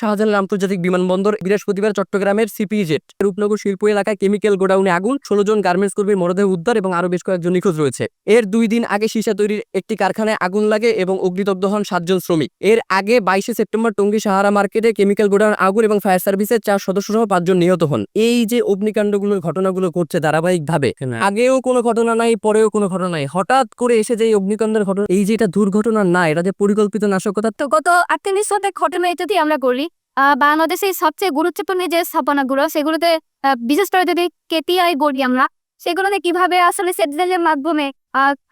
শাহজালাল আন্তর্জাতিক বিমানবন্দর বৃহস্পতিবার চট্টগ্রামের সিপিজেট রূপনগর শিল্প এলাকায় কেমিক্যাল গোডাউনে আগুন ষোলো জন গার্মেন্টস কর্মীর মরদেহ উদ্ধার এবং আরও বেশ কয়েকজন নিখোঁজ রয়েছে। এর দুই দিন আগে সীসা তৈরির একটি কারখানায় আগুন লাগে এবং অগ্নিদগ্ধ হন সাতজন শ্রমিক। এর আগে বাইশে সেপ্টেম্বর টঙ্গী সাহারা মার্কেটে কেমিক্যাল গোডাউন আগুন এবং ফায়ার সার্ভিসের চার সদস্য সহ পাঁচজন নিহত হন। এই যে অগ্নিকাণ্ডগুলোর ঘটনাগুলো করছে ধারাবাহিকভাবে আগেও কোনো ঘটনা নাই পরেও কোনো ঘটনা নাই। হঠাৎ করে এসে যে এই অগ্নিকাণ্ডের ঘটনা এই যে এটা দুর্ঘটনা না এটা যে পরিকল্পিত নাশকতা তো গত আটত্রিশ শতক ঘটনা যদি আমরা করি বাংলাদেশের সবচেয়ে গুরুত্বপূর্ণ যে স্থাপনাগুলো, সেগুলোতে বিশেষ করে যদি কেটিআই করি আমরা। সেগুলোতে কীভাবে আসলে সেটেলের মাধ্যমে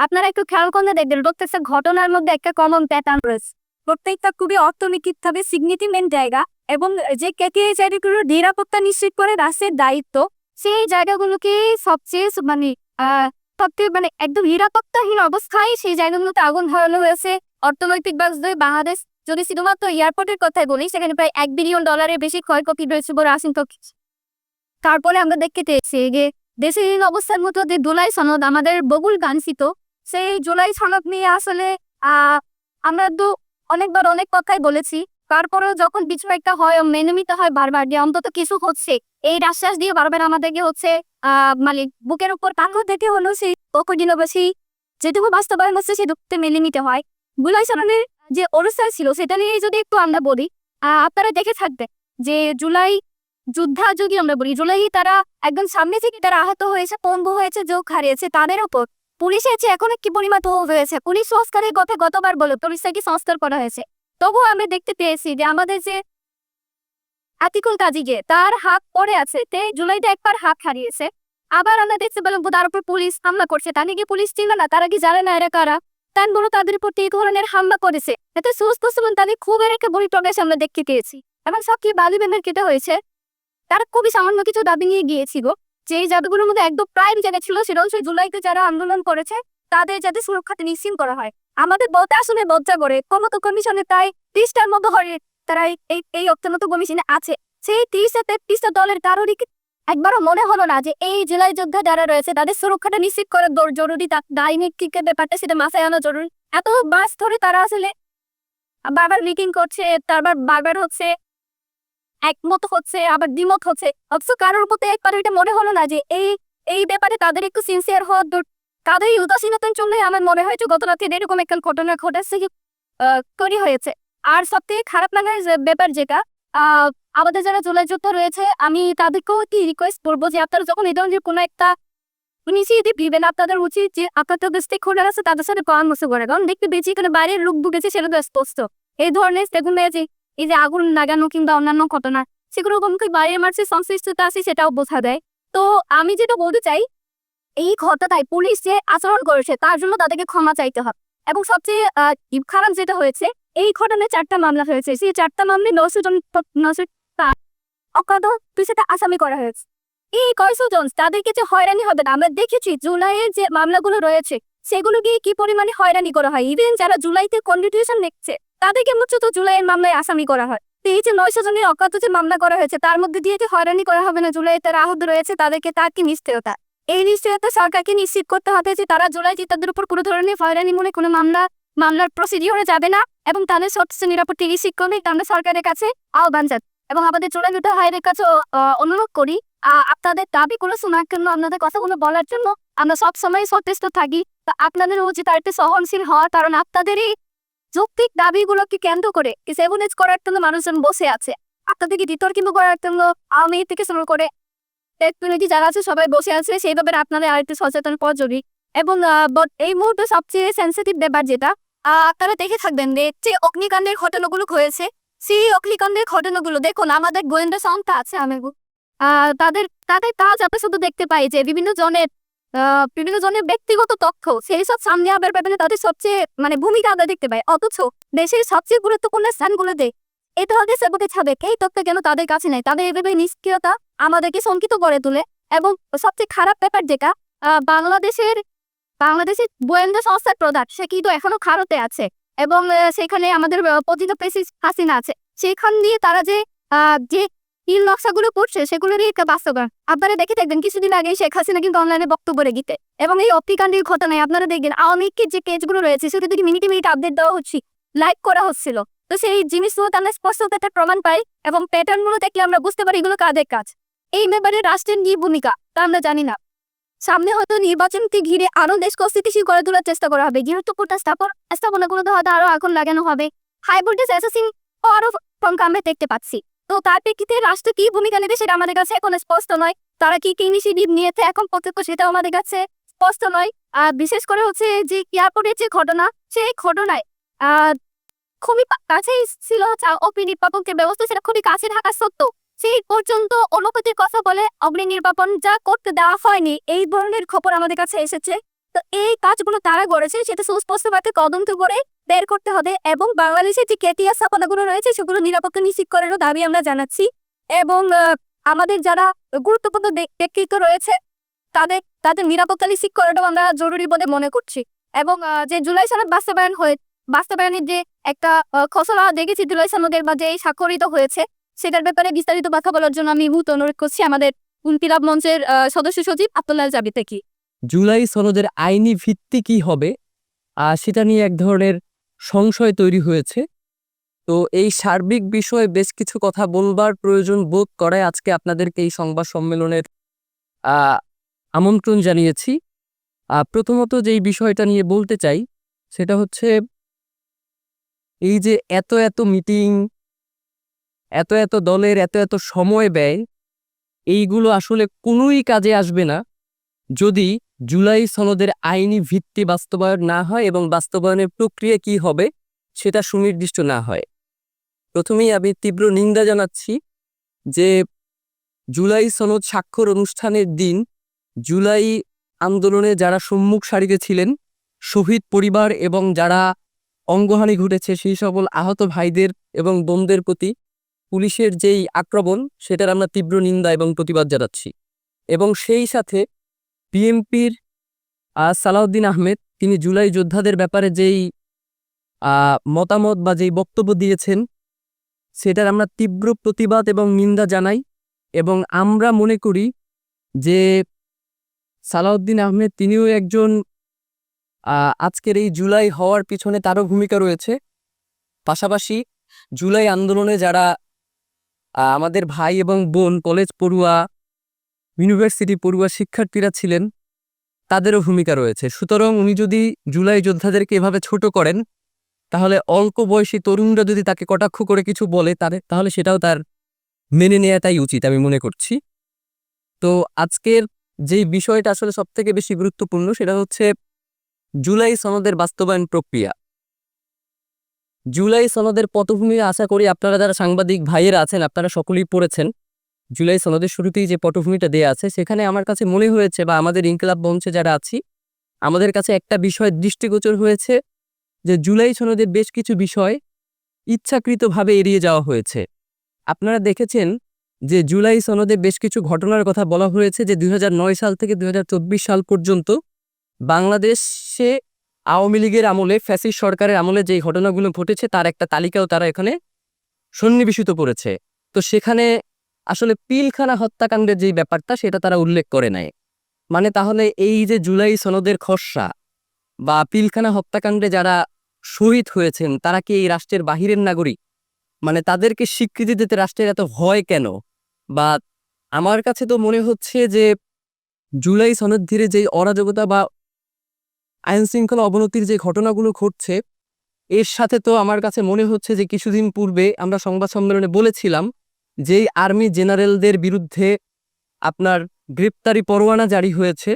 আপনারা একটু খেয়াল করলে দেখবেন প্রত্যেকটা ঘটনার মধ্যে একটা কমন প্যাটার্ন রয়েছে। প্রত্যেকটা খুবই অর্থনৈতিকভাবে সিগনিফিকেন্ট জায়গা এবং যে কেটিআই জায়গাগুলোর নিরাপত্তা নিশ্চিত করে রাষ্ট্রের দায়িত্ব, সেই জায়গাগুলোকে সবচেয়ে মানে সবচেয়ে মানে একদম নিরাপত্তাহীন অবস্থায় সেই জায়গাগুলোতে আগুন ধরানো হয়েছে। অর্থনৈতিক বাংলাদেশ যদি শুধুমাত্র এয়ারপোর্টের কথাই বলি, সেখানে প্রায় এক বিলিয়ন ডলারের বেশি ক্ষয়ক্ষতি রয়েছে বলে আশঙ্কা তারপরে আমরা দেখতে পেয়েছি যে দেশের অবস্থার মতো যে জুলাই সনদ আমাদের বহুল কাঙ্ক্ষিত। সেই জুলাই সনদ নিয়ে আসলে আমরা তো অনেকবার অনেক কথাই বলেছি। তারপরেও যখন কিছু একটা হয় মেনে নিতে হয় বারবার যে অন্তত কিছু হচ্ছে। এই আশ্বাস দিয়ে বারবার আমাদেরকে হচ্ছে আহ মানে বুকের উপর কাঙ্গ থেকে হলেও সেই কঠিনবাসী যেটুকু বাস্তবায়ন হচ্ছে সেটুকুতে মেনে নিতে হয়। বুলাই সনদের যে অনুষ্ঠান ছিল, সেটা নিয়ে যদি একটু আমরা বলি আপনারা দেখে থাকবেন যে জুলাই যুদ্ধা যদি আমরা বলি, জুলাই তারা একদম সামনে থেকে তারা আহত হয়েছে, পঙ্গু হয়েছে, যোগ হারিয়েছে, তাদের ওপর পুলিশ এসে এখন কি পরিমাণ তো হয়েছে? পুলিশ সংস্কারের কথা গতবার বলো পুলিশকে কি সংস্কার করা হয়েছে? তবুও আমরা দেখতে পেয়েছি যে আমাদের যে আতিকুল কাজিকে, তার হাত পরে আছে, তে জুলাইতে একবার হাত হারিয়েছে। আবার আমরা দেখতে পেলাম তার উপর পুলিশ হামলা করছে। তাকে কি পুলিশ ছিল না, তারা কি জানে না এরা কারা? বড় তাদের প্রতি এই ধরনের হামলা করেছে। এতে সুস্থ ছিলেন তাদের খুব এর একটা বহিঃপ্রকাশ আমরা দেখতে পেয়েছি। এবং সব কি বালি বেমের কেটে হয়েছে? তারা খুবই সামান্য কিছু দাবি নিয়ে গিয়েছিল। যে এই জাদুগুলোর মধ্যে একদম প্রাইম জায়গা ছিল, সেটা হচ্ছে জুলাইতে যারা আন্দোলন করেছে, তাদের যাতে সুরক্ষাতে নিশ্চিন্ত করা হয়। আমাদের বলতে আসলে বজ্জা করে। কমত কমিশনে প্রায় ত্রিশটার মতো হয় তারা এই- অত্যন্ত কমিশনে আছে। সেই ত্রিশটা তেত্রিশটা দলের কারোরই কি একবারও মনে হলো না যে এই জেলায় যোদ্ধা যারা রয়েছে, তাদের সুরক্ষাটা নিশ্চিত করা জরুরি, তা ডাইনেটিকের ব্যাপারটা সেটা মাথায় আনা জরুরি। এত বাস ধরে তারা আসলে বারবার মিটিং করছে, তারপর বারবার হচ্ছে, একমত হচ্ছে, আবার দ্বিমত হচ্ছে। অথচ কারোর মধ্যে একবার এটা মনে হলো না যে এই এই ব্যাপারে তাদের একটু সিনসিয়ার হওয়ার দর- তাদের এই উদাসীনতার জন্য আমার মনে হয় যে গত রাতে এরকম একটা ঘটনা ঘটেছে তৈরি হয়েছে। আর সব থেকে খারাপ লাগার ব্যাপার যেটা আমাদের যারা যোদ্ধা রয়েছে, আমি তাদেরকেও কি রিকোয়েস্ট করব যে আপনারা যখন এই ধরনের কোনো একটা ইনিশিয়েটিভ দিবেন আপনাদের উচিত যে আপনাদের স্টেক হোল্ডার আছে, তাদের সাথে পরামর্শ করে। কারণ দেখতে পেয়েছি এখানে বাইরের লোক ঢুকেছে, সেটা তো স্পষ্ট। এই ধরনের স্টেগুন যে, এই যে আগুন লাগানো কিংবা অন্যান্য ঘটনা, সেগুলো কোনকে বাইরের মার্চে সংশ্লিষ্টতা আছে, সেটাও বোঝা দেয় তো আমি যেটা বলতে চাই, এই ঘটনায় পুলিশ যে আচরণ করেছে, তার জন্য তাদেরকে ক্ষমা চাইতে হবে। এবং সবচেয়ে খারাপ যেটা হয়েছে, এই ঘটনায় চারটা মামলা হয়েছে। সেই চারটা মামলায় নশো জন নশো অকাদ তুই সেটা আসামি করা হয়েছে। এই তাদেরকে যে হয়রানি হবে না, আমরা দেখেছি যে মামলাগুলো রয়েছে সেগুলোকে কি পরিমাণে হয়রানি করা হয়? ইভেন যারা জুলাইতে কন্ট্রিবিউশন লিখছে তাদেরকে জুলাইয়ের মামলায় আসামি করা হয়। তো এই যে নয়শো জনের যে মামলা করা হয়েছে, তার মধ্যে দিয়ে যে হয়রানি করা হবে না? জুলাই তারা আহত রয়েছে, তাদেরকে তার কি নিশ্চয়তা? এই নিশ্চয়তা সরকারকে নিশ্চিত করতে হবে যে তারা জুলাই তাদের উপর কোনো ধরনের কোনো মামলা, মামলার প্রসিডিওরে যাবে না, এবং তাদের সবচেয়ে নিরাপত্তা নিশ্চিত করবে আমরা সরকারের কাছে আহ্বান জানাই এবং আমাদের জুলাই যোদ্ধা ভাইয়ের কাছে অনুরোধ করি আপনাদের দাবিগুলো শোনার জন্য, আপনাদের কথাগুলো বলার জন্য আমরা সব সময় সচেষ্ট থাকি। তা আপনাদের উচিত আর একটু সহনশীল হওয়া কারণ আপনাদের এই যৌক্তিক দাবিগুলোকে কেন্দ্র করে সেভেনেজ করার জন্য মানুষজন বসে আছে। আপনাদেরকে বিতর্কিত করার জন্য আওয়ামী থেকে শুরু করে টেকনোলজি যারা আছে সবাই বসে আছে, সেই ব্যাপারে আপনাদের আর একটু সচেতন জরুরি। এবং এই মুহূর্তে সবচেয়ে সেন্সিটিভ ব্যাপার যেটা আপনারা দেখে থাকবেন যে অগ্নিকাণ্ডের ঘটনাগুলো হয়েছে সেই অগ্নিকাণ্ডের ঘটনাগুলো দেখুন, আমাদের গোয়েন্দা সংস্থা আছে আমি তাদের তাদের কাজ আমরা শুধু দেখতে পাই যে বিভিন্ন জনের বিভিন্ন জনের ব্যক্তিগত তথ্য, সেই সব সামনে আবার ব্যাপারে তাদের সবচেয়ে মানে ভূমিকা আমরা দেখতে পাই। অথচ দেশের সবচেয়ে গুরুত্বপূর্ণ স্থানগুলোতে এই ধরনের সেবকে। ছাবে এই তথ্য কেন তাদের কাছে নেই, তাদের এভাবে নিষ্ক্রিয়তা আমাদেরকে শঙ্কিত করে তোলে। এবং সবচেয়ে খারাপ ব্যাপার যেটা বাংলাদেশের বাংলাদেশের গোয়েন্দা সংস্থার প্রধান, সে কিন্তু এখনও খারতে আছে। এবং সেখানে আমাদের পতিত প্রেসিস হাসিনা আছে। সেখান দিয়ে তারা যে যে নীল নকশাগুলো করছে, সেগুলোরই একটা বাস্তবায়ন। আপনারা দেখে দেখবেন কিছুদিন আগে শেখ হাসিনা কিন্তু অনলাইনে বক্তব্য রেখেতে এবং এই অপ্রিকাণ্ডের ঘটনায় আপনারা দেখবেন, আওয়ামী যে কেসগুলো রয়েছে, সেটা থেকে মিনিটে মিনিট আপডেট দেওয়া হচ্ছে লাইভ করা হচ্ছিল। তো সেই জিনিসগুলো আমরা স্পষ্ট একটা প্রমাণ পাই এবং প্যাটার্নগুলো দেখলে আমরা বুঝতে পারি এগুলো কাদের কাজ। এই ব্যাপারে রাষ্ট্রের কি ভূমিকা, তা আমরা জানি না। সামনে হয়তো নির্বাচনকে ঘিরে আরও দেশকে অস্থিতিশীল করে তোলার চেষ্টা করা হবে। কোটা স্থাপন স্থাপনাগুলোতে হয়তো আরও আগুন লাগানো হবে। হাই ভোল্টেজ অ্যাসেসিং আরও সংখ্যা আমরা দেখতে পাচ্ছি। তো তার প্রেক্ষিতে রাষ্ট্র কি ভূমিকা নেবে সেটা আমাদের কাছে এখন স্পষ্ট নয়। তারা কি কি ইনিশিয়েটিভ নিয়েছে এখন প্রত্যক্ষ সেটাও আমাদের কাছে স্পষ্ট নয়। আর বিশেষ করে হচ্ছে যে এয়ারপোর্টের যে ঘটনা, সেই ঘটনায়, আহ, খুবই কাছেই ছিল অগ্নি নির্বাপন ব্যবস্থা, সেটা খুবই কাছে থাকা সত্ত্বেও সেই পর্যন্ত অনুমতির কথা বলে অগ্নি নির্বাপন যা করতে দেওয়া হয়নি, এই ধরনের খবর আমাদের কাছে এসেছে। তো এই কাজগুলো তারা করেছে, সেটা সুস্পষ্টভাবে তদন্ত করে বের করতে হবে এবং বাংলাদেশের যে কেটিআর স্থাপনাগুলো রয়েছে, সেগুলো নিরাপত্তা নিশ্চিত করারও দাবি আমরা জানাচ্ছি। এবং আমাদের যারা গুরুত্বপূর্ণ ব্য- ব্যক্তিত্ব রয়েছে, তাদের তাদের নিরাপত্তা নিশ্চিত করাটাও আমরা জরুরি বলে মনে করছি। এবং যে জুলাই সনদ বাস্তবায়ন হয়ে, বাস্তবায়নের যে একটা খসড়া দেখেছি, জুলাই সনদের বা যে স্বাক্ষরিত হয়েছে সেটার ব্যাপারে বিস্তারিত ব্যাখ্যা বলার জন্য আমি মুহূর্ত অনুরোধ করছি আমাদের ইনকিলাব মঞ্চের সদস্য সচিব আব্দুল্লাহ জাবি থেকে। জুলাই সনদের আইনি ভিত্তি কি হবে? আর সেটা নিয়ে এক ধরনের সংশয় তৈরি হয়েছে। তো এই সার্বিক বিষয়ে বেশ কিছু কথা বলবার প্রয়োজন বোধ করায় আজকে আপনাদেরকে এই সংবাদ সম্মেলনের আমন্ত্রণ জানিয়েছি। প্রথমত যেই বিষয়টা নিয়ে বলতে চাই, সেটা হচ্ছে এই যে এত এত মিটিং এত এত দলের এত এত সময় ব্যয়, এইগুলো আসলে কোনোই কাজে আসবে না। যদি জুলাই সনদের আইনি ভিত্তি বাস্তবায়ন না হয় এবং বাস্তবায়নের প্রক্রিয়া কি হবে, সেটা সুনির্দিষ্ট না হয়। প্রথমেই আমি তীব্র নিন্দা জানাচ্ছি যে জুলাই সনদ স্বাক্ষর অনুষ্ঠানের দিন জুলাই আন্দোলনে যারা সম্মুখ সারিতে ছিলেন, শহীদ পরিবার এবং যারা অঙ্গহানি ঘটেছে সেই সকল আহত ভাইদের এবং বোনদের প্রতি পুলিশের যেই আক্রমণ, সেটার আমরা তীব্র নিন্দা এবং প্রতিবাদ জানাচ্ছি। এবং সেই সাথে বিএনপির সালাউদ্দিন আহমেদ, তিনি জুলাই যোদ্ধাদের ব্যাপারে যেই মতামত বা যেই বক্তব্য দিয়েছেন, সেটার আমরা তীব্র প্রতিবাদ এবং নিন্দা জানাই। এবং আমরা মনে করি যে সালাউদ্দিন আহমেদ, তিনিও একজন আজকের এই জুলাই হওয়ার পিছনে তারও ভূমিকা রয়েছে। পাশাপাশি জুলাই আন্দোলনে যারা আমাদের ভাই এবং বোন কলেজ পড়ুয়া, ইউনিভার্সিটি পড়ুয়া শিক্ষার্থীরা ছিলেন। তাদেরও ভূমিকা রয়েছে। সুতরাং উনি যদি জুলাই যোদ্ধাদেরকে এভাবে ছোট করেন, তাহলে অল্প বয়সী তরুণরা যদি তাকে কটাক্ষ করে কিছু বলে, তারে, তাহলে সেটাও তার মেনে নেওয়াটাই উচিত আমি মনে করছি। তো আজকের যেই বিষয়টা আসলে সবথেকে বেশি গুরুত্বপূর্ণ, সেটা হচ্ছে জুলাই সনদের বাস্তবায়ন প্রক্রিয়া। জুলাই সনদের পটভূমি আশা করি আপনারা যারা সাংবাদিক, ভাইয়েরা আছেন, আপনারা সকলেই পড়েছেন। জুলাই সনদের শুরুতেই যে পটভূমিটা দেয়া আছে, সেখানে আমার কাছে মনে হয়েছে বা আমাদের ইনকলাব মঞ্চে যারা আছি, আমাদের কাছে একটা বিষয় দৃষ্টিগোচর হয়েছে যে জুলাই সনদের বেশ কিছু বিষয় ইচ্ছাকৃতভাবে এড়িয়ে যাওয়া হয়েছে। আপনারা দেখেছেন যে জুলাই সনদে বেশ কিছু ঘটনার কথা বলা হয়েছে যে দু হাজার নয় সাল থেকে দু হাজার চব্বিশ সাল পর্যন্ত বাংলাদেশে আওয়ামী লীগের আমলে ফ্যাসিস সরকারের আমলে যেই ঘটনাগুলো ঘটেছে, তার একটা তালিকাও তারা এখানে সন্নিবেশিত করেছে। তো সেখানে আসলে পিলখানা হত্যাকাণ্ডের যেই ব্যাপারটা, সেটা তারা উল্লেখ করে নাই। মানে তাহলে এই যে জুলাই সনদের খসড়া বা পিলখানা হত্যাকাণ্ডে যারা শহীদ হয়েছেন, তারা কি এই রাষ্ট্রের বাহিরের নাগরিক? মানে তাদেরকে স্বীকৃতি দিতে রাষ্ট্রের এত ভয় কেন? বা আমার কাছে তো মনে হচ্ছে যে জুলাই সনদ ধীরে যেই অরাজকতা বা আইন শৃঙ্খলা অবনতির যে ঘটনাগুলো ঘটছে, এর সাথে তো আমার কাছে মনে হচ্ছে যে কিছুদিন পূর্বে আমরা সংবাদ সম্মেলনে বলেছিলাম যেই আর্মি জেনারেলদের বিরুদ্ধে আপনার গ্রেপ্তারি পরোয়ানা জারি হয়েছে।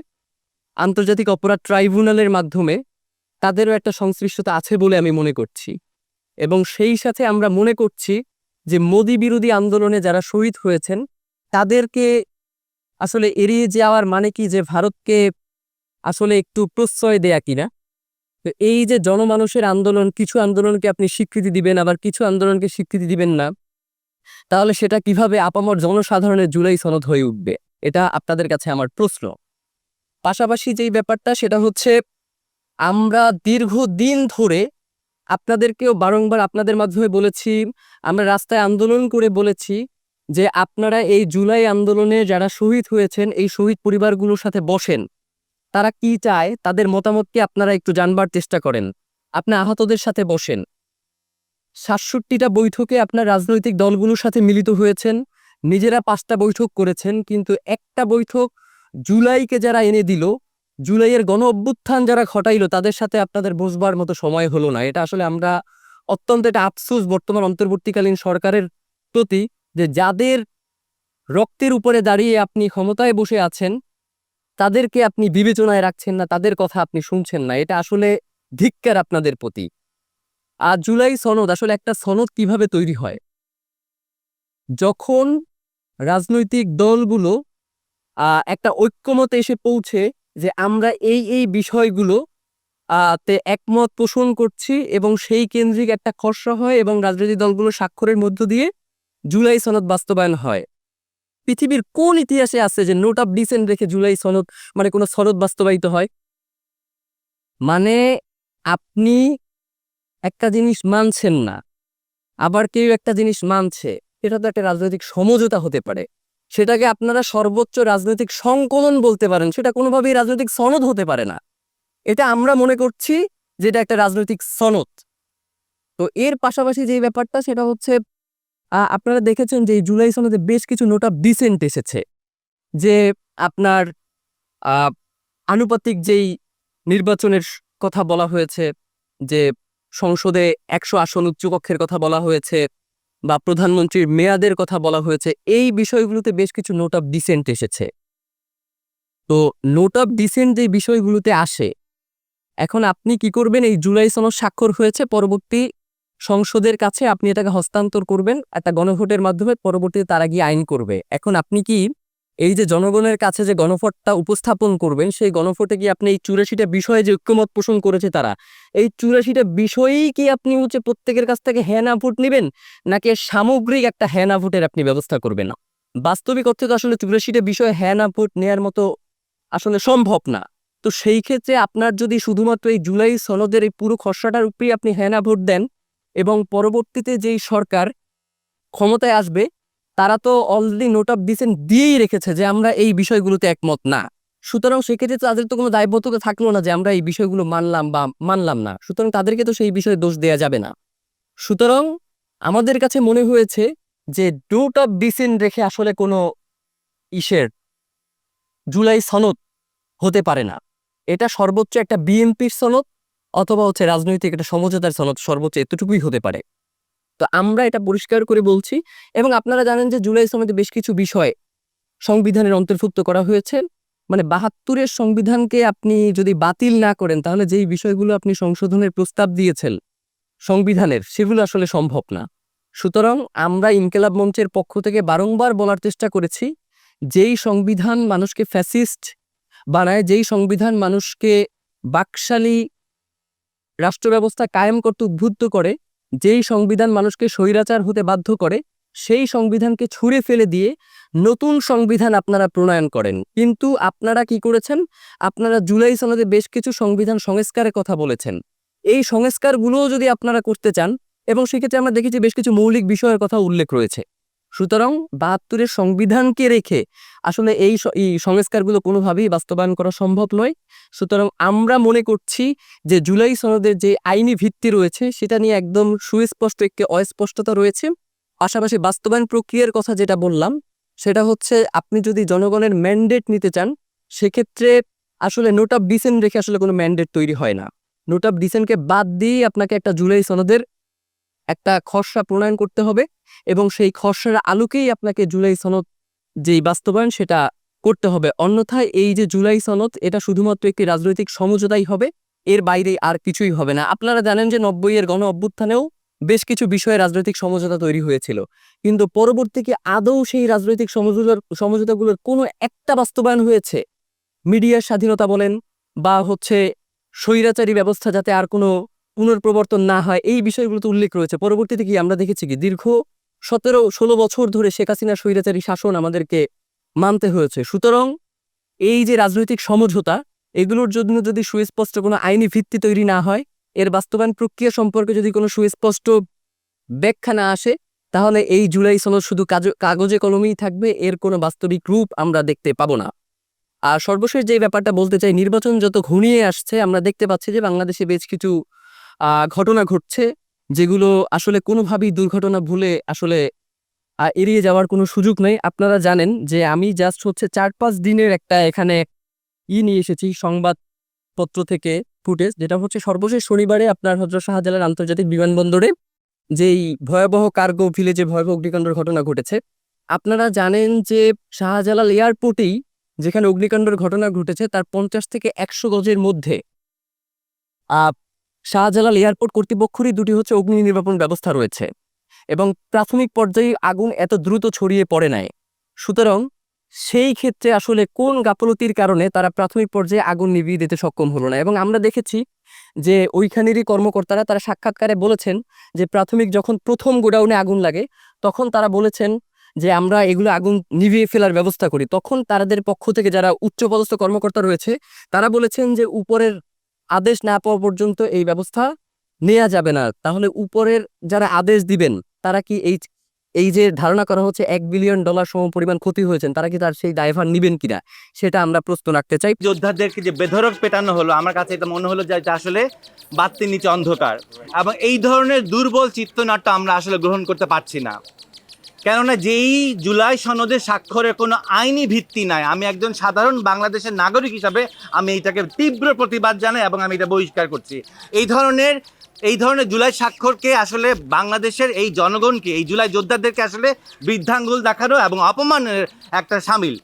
আন্তর্জাতিক অপরাধ ট্রাইব্যুনালের মাধ্যমে তাদেরও একটা সংশ্লিষ্টতা আছে বলে আমি মনে করছি। এবং সেই সাথে আমরা মনে করছি যে মোদি বিরোধী আন্দোলনে যারা শহীদ হয়েছেন, তাদেরকে আসলে এড়িয়ে যাওয়ার মানে কি যে ভারতকে আসলে একটু প্রশ্রয় দেয়া কিনা? তো এই যে জনমানুষের আন্দোলন, কিছু আন্দোলনকে আপনি স্বীকৃতি দিবেন, আবার কিছু আন্দোলনকে স্বীকৃতি দিবেন না, তাহলে সেটা কীভাবে আপামর জনসাধারণের জুলাই সনদ হয়ে উঠবে? এটা আপনাদের কাছে আমার প্রশ্ন। পাশাপাশি যেই ব্যাপারটা, সেটা হচ্ছে আমরা দীর্ঘদিন ধরে আপনাদেরকেও বারংবার আপনাদের মাধ্যমে বলেছি, আমরা রাস্তায় আন্দোলন করে বলেছি যে আপনারা এই জুলাই আন্দোলনে যারা শহীদ হয়েছেন, এই শহীদ পরিবারগুলোর সাথে বসেন। তারা কি চায়, তাদের মতামতকে আপনারা একটু জানবার চেষ্টা করেন। আপনি আহতদের সাথে বসেন। সাতষট্টিটা বৈঠকে আপনার রাজনৈতিক দলগুলোর সাথে মিলিত হয়েছেন। নিজেরা পাঁচটা বৈঠক করেছেন, কিন্তু একটা বৈঠক জুলাইকে যারা এনে দিল, জুলাইয়ের গণ অভ্যুত্থান যারা ঘটাইলো, তাদের সাথে আপনাদের বসবার মতো সময় হলো না। এটা আসলে আমরা অত্যন্ত একটা আফসোস বর্তমান অন্তর্বর্তীকালীন সরকারের প্রতি যে যাদের রক্তের উপরে দাঁড়িয়ে আপনি ক্ষমতায় বসে আছেন তাদেরকে আপনি বিবেচনায় রাখছেন না, তাদের কথা আপনি শুনছেন না। এটা আসলে ধিক্কার আপনাদের প্রতি। আর জুলাই সনদ আসলে একটা সনদ কীভাবে তৈরি হয়? যখন রাজনৈতিক দলগুলো একটা ঐক্যমতে এসে পৌঁছে যে আমরা এই এই বিষয়গুলো তে একমত পোষণ করছি এবং সেই কেন্দ্রিক একটা খসড়া হয় এবং রাজনৈতিক দলগুলো স্বাক্ষরের মধ্য দিয়ে জুলাই সনদ বাস্তবায়ন হয়। পৃথিবীর কোন ইতিহাসে আছে যে নোট অফ ডিসেন্ট রেখে জুলাই সনদ মানে কোনো সনদ বাস্তবায়িত হয়? মানে আপনি একটা জিনিস মানছেন না, আবার কেউ একটা জিনিস মানছে, এটা তো একটা রাজনৈতিক সমঝোতা হতে পারে। সেটাকে আপনারা সর্বোচ্চ রাজনৈতিক সংকলন বলতে পারেন, সেটা কোনোভাবেই রাজনৈতিক সনদ হতে পারে না। এটা আমরা মনে করছি যেটা একটা রাজনৈতিক সনদ। তো এর পাশাপাশি যে ব্যাপারটা, সেটা হচ্ছে আপনারা দেখেছেন যে জুলাই সনদে বেশ কিছু নোট অফ ডিসেন্ট এসেছে। যে আপনার আনুপাতিক যেই নির্বাচনের কথা বলা হয়েছে, যে সংসদে একশো আসন উচ্চকক্ষের কথা বলা হয়েছে বা প্রধানমন্ত্রীর মেয়াদের কথা বলা হয়েছে, এই বিষয়গুলোতে বেশ কিছু নোট অফ ডিসেন্ট এসেছে। তো নোট অফ ডিসেন্ট যে বিষয়গুলোতে আসে, এখন আপনি কি করবেন? এই জুলাই সনদ স্বাক্ষর হয়েছে, পরবর্তী সংসদের কাছে আপনি এটাকে হস্তান্তর করবেন, একটা গণভোটের মাধ্যমে পরবর্তীতে তারা গিয়ে আইন করবে। এখন আপনি কি এই যে জনগণের কাছে যে গণভোটটা উপস্থাপন করবেন, সেই গণভোটে কি আপনি এই চুরাশিটা বিষয়ে যে ঐক্যমত পোষণ করেছে তারা, এই চুরাশিটা বিষয়েই কি আপনি হচ্ছে প্রত্যেকের কাছ থেকে হ্যাঁ না ভোট নেবেন, নাকি সামগ্রিক একটা হ্যাঁ না ভোটের আপনি ব্যবস্থা করবেন? বাস্তবিক অর্থে তো আসলে চুরাশিটা বিষয়ে হ্যাঁ না ভোট নেওয়ার মতো আসলে সম্ভব না। তো সেই ক্ষেত্রে আপনার যদি শুধুমাত্র এই জুলাই সনদের এই পুরো খসড়াটার উপরেই আপনি হ্যাঁ না ভোট দেন এবং পরবর্তীতে যেই সরকার ক্ষমতায় আসবে, তারা তো অলরেডি নোট অফ ডিসেন্ট দিয়েই রেখেছে যে আমরা এই বিষয়গুলোতে একমত না। সুতরাং সেক্ষেত্রে তাদের তো কোনো দায়বদ্ধতা থাকল না যে আমরা এই বিষয়গুলো মানলাম বা মানলাম না। সুতরাং তাদেরকে তো সেই বিষয়ে দোষ দেয়া যাবে না। সুতরাং আমাদের কাছে মনে হয়েছে যে নোট অফ ডিসেন্ট রেখে আসলে কোনো ইসের জুলাই সনদ হতে পারে না। এটা সর্বোচ্চ একটা বিএনপির সনদ অথবা হচ্ছে রাজনৈতিক একটা সমঝোতার সনদ সর্বোচ্চ এতটুকুই হতে পারে। তো আমরা এটা পরিষ্কার করে বলছি এবং আপনারা জানেন যে জুলাই সনদে বেশ কিছু বিষয় সংবিধানের অন্তর্ভুক্ত করা হয়েছে। মানে বাহাত্তরের সংবিধানকে আপনি যদি বাতিল না করেন, তাহলে যেই বিষয়গুলো আপনি সংশোধনের প্রস্তাব দিয়েছেন সংবিধানের, সেগুলো আসলে সম্ভব না। সুতরাং আমরা ইনকেলাব মঞ্চের পক্ষ থেকে বারংবার বলার চেষ্টা করেছি, যেই সংবিধান মানুষকে ফ্যাসিস্ট বানায়, যেই সংবিধান মানুষকে বাকশালী রাষ্ট্র ব্যবস্থা কায়েম করতে উদ্বুদ্ধ করে, যেই সংবিধান মানুষকে স্বৈরাচার হতে বাধ্য করে, সেই সংবিধানকে ছুঁড়ে ফেলে দিয়ে নতুন সংবিধান আপনারা প্রণয়ন করেন। কিন্তু আপনারা কি করেছেন? আপনারা জুলাই সনদে বেশ কিছু সংবিধান সংস্কারের কথা বলেছেন। এই সংস্কারগুলোও যদি আপনারা করতে চান, এবং সেক্ষেত্রে আমরা দেখেছি বেশ কিছু মৌলিক বিষয়ের কথা উল্লেখ রয়েছে। সুতরাং বাহাত্তরের সংবিধানকে রেখে আসলে এই সংস্কারগুলো কোনোভাবেই বাস্তবায়ন করা সম্ভব নয়। সুতরাং আমরা মনে করছি যে জুলাই সনদের যে আইনি ভিত্তি রয়েছে, সেটা নিয়ে একদম সুস্পষ্ট একটি অস্পষ্টতা রয়েছে। পাশাপাশি বাস্তবায়ন প্রক্রিয়ার কথা যেটা বললাম, সেটা হচ্ছে আপনি যদি জনগণের ম্যান্ডেট নিতে চান, সেক্ষেত্রে আসলে নোট অফ ডিসেন্ট রেখে আসলে কোনো ম্যান্ডেট তৈরি হয় না। নোট অফ ডিসেন্টকে বাদ দিয়ে আপনাকে একটা জুলাই সনদের একটা খসড়া প্রণয়ন করতে হবে এবং সেই খসড়ার আলোকেই আপনাকে জুলাই সনদ যেই বাস্তবায়ন সেটা করতে হবে। অন্যথায় এই যে জুলাই সনদ, এটা শুধুমাত্র একটি রাজনৈতিক সমঝোতাই হবে, এর বাইরে আর কিছুই হবে না। আপনারা জানেন যে নব্বই এর গণ অভ্যুত্থানেও বেশ কিছু বিষয়ে রাজনৈতিক সমঝোতা তৈরি হয়েছিল। কিন্তু পরবর্তীকে আদৌ সেই রাজনৈতিক সমঝোতার, সমঝোতাগুলোর কোনো একটা বাস্তবায়ন হয়েছে? মিডিয়ার স্বাধীনতা বলেন বা হচ্ছে স্বৈরাচারী ব্যবস্থা যাতে আর কোনো পুনর্প্রবর্তন না হয়, এই বিষয়গুলোতে উল্লেখ রয়েছে। পরবর্তীতে কি আমরা দেখেছি কি? দীর্ঘ সতেরো, ষোলো বছর ধরে শেখ হাসিনার স্বৈরাচারী শাসন আমাদেরকে মানতে হয়েছে। সুতরাং এই যে রাজনৈতিক সমঝোতা, এগুলোর জন্য যদি সুস্পষ্ট কোনো আইনি ভিত্তি তৈরি না হয়, এর বাস্তবায়ন প্রক্রিয়া সম্পর্কে যদি কোনো সুস্পষ্ট ব্যাখ্যা না আসে, তাহলে এই জুলাই সনদ শুধু কাগজে কলমেই থাকবে, এর কোনো বাস্তবিক রূপ আমরা দেখতে পাবো না। আর সর্বশেষ যে ব্যাপারটা বলতে চাই, নির্বাচন যত ঘনিয়ে আসছে, আমরা দেখতে পাচ্ছি যে বাংলাদেশে বেশ কিছু ঘটনা ঘটছে যেগুলো আসলে কোনোভাবেই দুর্ঘটনা ভুলে আসলে এড়িয়ে যাওয়ার কোনো সুযোগ নেই। আপনারা জানেন যে আমি জাস্ট হচ্ছে চার পাঁচ দিনের একটা এখানে ই নিয়ে এসেছি সংবাদপত্র থেকে ফুটেজ যেটা হচ্ছে সর্বশেষ শনিবারে আপনার হজরত শাহজালাল আন্তর্জাতিক বিমানবন্দরে যেই ভয়াবহ কার্গো ভিলেজে ভয়াবহ অগ্নিকাণ্ডের ঘটনা ঘটেছে। আপনারা জানেন যে শাহজালাল এয়ারপোর্টেই যেখানে অগ্নিকাণ্ডের ঘটনা ঘটেছে, তার পঞ্চাশ থেকে একশো গজের মধ্যে শাহজালাল এয়ারপোর্ট কর্তৃপক্ষেরই দুটি হচ্ছে অগ্নি নির্বাপন ব্যবস্থা রয়েছে এবং প্রাথমিক পর্যায়ে আগুন এত দ্রুত ছড়িয়ে পড়ে নাই। সুতরাং সেই ক্ষেত্রে আসলে কোন গাফলতির কারণে তারা প্রাথমিক পর্যায়ে আগুন নিভিয়ে দিতে সক্ষম হলো না? এবং আমরা দেখেছি যে ওইখানেরই কর্মকর্তারা তারা সাক্ষাৎকারে বলেছেন যে প্রাথমিক যখন প্রথম গোডাউনে আগুন লাগে, তখন তারা বলেছেন যে আমরা এগুলো আগুন নিভিয়ে ফেলার ব্যবস্থা করি। তখন তাদের পক্ষ থেকে যারা উচ্চপদস্থ কর্মকর্তা রয়েছে, তারা বলেছেন যে উপরের আদেশ না পাওয়া পর্যন্ত এই ব্যবস্থা নেওয়া যাবে না। তাহলে উপরের যারা আদেশ দিবেন, তারা কি এই এই যে ধারণা করা হচ্ছে এক বিলিয়ন ডলার সম পরিমাণ ক্ষতি হয়েছেন তারা কি তার সেই দায়ভার নিবেন কিনা? সেটা আমরা প্রশ্ন রাখতে চাই। যোদ্ধাদেরকে যে বেধরক পেটানো হলো, আমার কাছে এটা মনে হলো যে আসলে বাত্তির নিচে অন্ধকার। এবং এই ধরনের দুর্বল চিত্রনাট্য আমরা আসলে গ্রহণ করতে পারছি না। কেননা যেই জুলাই সনদে স্বাক্ষরের কোনো আইনি ভিত্তি নাই, আমি একজন সাধারণ বাংলাদেশের নাগরিক হিসাবে আমি এটাকে তীব্র প্রতিবাদ জানাই এবং আমি এটা বহিষ্কার করছি। এই ধরনের এই ধরনের জুলাই স্বাক্ষরকে আসলে বাংলাদেশের এই জনগণকে, এই জুলাই যোদ্ধাদেরকে আসলে বৃদ্ধাঙ্গুল দেখানো এবং অপমানের একটা সামিল।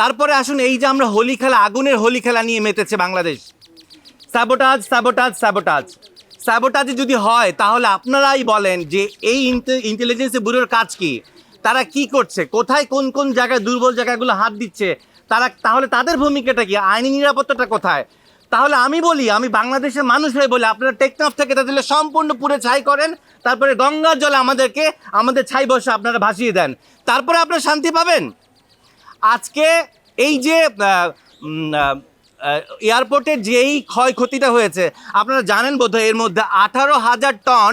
তারপরে আসুন এই যে আমরা হোলি খেলা, আগুনের হোলি খেলা নিয়ে মেতেছে Bangladesh. Sabotage sabotage sabotage sabotage যদি হয়, তাহলে আপনারাই বলেন যে এই ইন্টেলিজেন্স ব্যুরোর কাজ কি? তারা কি করছে? কোথায় কোন কোন জায়গায় দুর্বল জায়গাগুলো হাত দিচ্ছে? তারা, তাহলে তাদের ভূমিকাটা কি? আইনি নিরাপত্তাটা কোথায়? তাহলে আমি বলি, আমি বাংলাদেশের মানুষ হয়ে বলি, আপনারা টেকনাফ থেকে তাদের সম্পূর্ণ পুরে ছাই করেন, তারপরে গঙ্গার জলে আমাদেরকে, আমাদের ছাই বসে আপনারা ভাসিয়ে দেন। তারপরে আপনারা শান্তি পাবেন? আজকে এই যে এয়ারপোর্টের যেই ক্ষয়ক্ষতিটা হয়েছে, আপনারা জানেন বোধহয় এর মধ্যে আঠারো হাজার টন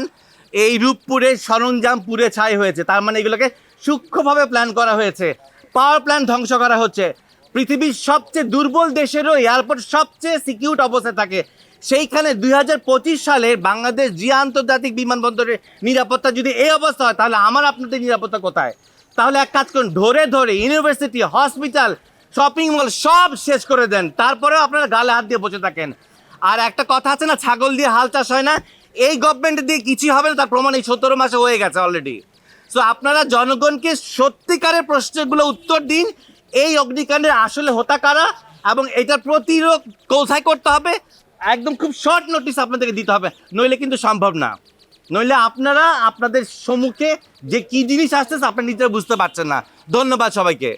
এই রূপপুরে সরঞ্জাম পুড়ে ছাই হয়েছে। তার মানে এগুলোকে সূক্ষ্মভাবে প্ল্যান করা হয়েছে। পাওয়ার প্ল্যান্ট ধ্বংস করা হচ্ছে। পৃথিবীর সবচেয়ে দুর্বল দেশেরও এয়ারপোর্ট সবচেয়ে সিকিউর অবস্থায় থাকে। সেইখানে দুই হাজার পঁচিশ সালে বাংলাদেশ জিয়া আন্তর্জাতিক বিমানবন্দরের নিরাপত্তা যদি এই অবস্থা হয়, তাহলে আমার আপনাদের নিরাপত্তা কোথায়? তাহলে এক কাজ করুন, ধরে ধরে ইউনিভার্সিটি হসপিটাল শপিং মল সব শেষ করে দেন। তারপরেও আপনারা গালে হাত দিয়ে বসে থাকেন। আর একটা কথা আছে না, ছাগল দিয়ে হাল চাষ হয় না। এই গভর্নমেন্ট দিয়ে কিছুই হবে না, তার প্রমাণ এই সতেরো মাসে হয়ে গেছে অলরেডি সো আপনারা জনগণকে সত্যিকারের প্রশ্নগুলো উত্তর দিন। এই অগ্নিকাণ্ডের আসলে হোতা কারা? এবং এটার প্রতিরোধ কোথায় করতে হবে? একদম খুব শর্ট নোটিস আপনাদেরকে দিতে হবে। নইলে কিন্তু সম্ভব না। নইলে আপনারা আপনাদের সম্মুখে যে কী জিনিস আসতেছে আপনারা নিজেরা বুঝতে পারছেন না। ধন্যবাদ সবাইকে।